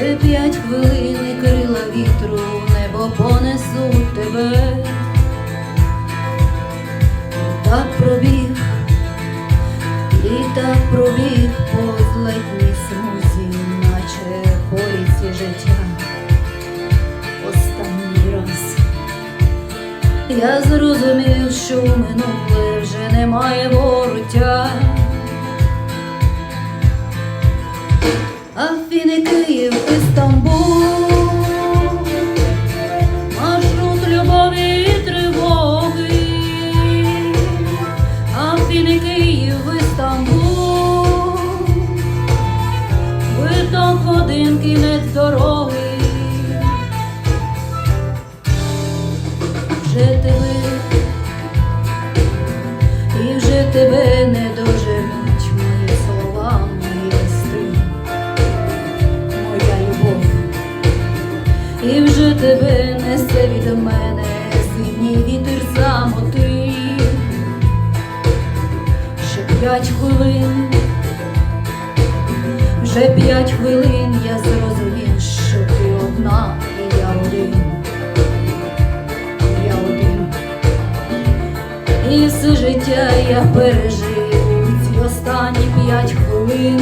хвилини крила вітру, небо понесуть тебе. Так пробіг, і так пробіг по злетній смузі, наче поліці життя. Останній раз я зрозумів, що минуле вже немає вороття. Кінець дороги. Вже тебе, і вже тебе не доженуть мої слова, мої листи моя любов, і вже тебе несе від мене синій вітер самоти, ще п'ять хвилин, вже п'ять хвилин я зрозумів, що ти одна, і я один, я один. І все життя я пережив ці останні п'ять хвилин.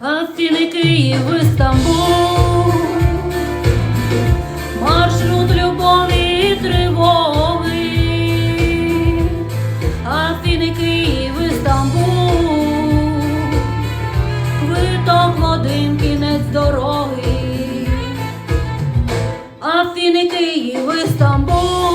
Афіни, Київ, Істамбул, маршрут любові і тривоги, Афіни, Київ, Київ,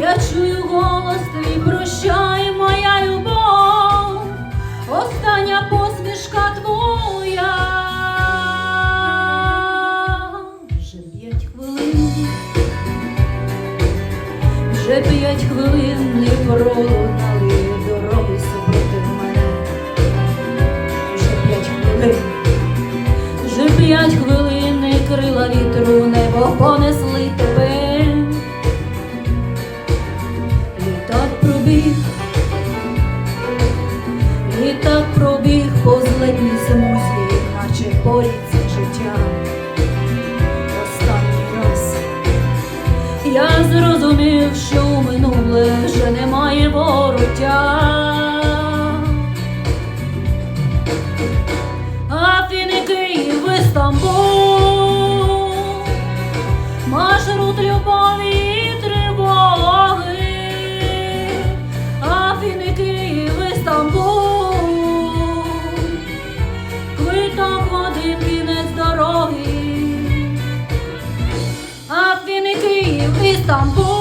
я чую голос твій, прощай, моя любов, остання посмішка твоя. я зрозумів, що у минуле вже немає вороття. А фіни Київ і Стамбул, маршрут любові і тривоги, а фіни Київ і Стамбул, квиток води, кінець дороги. 悲伤不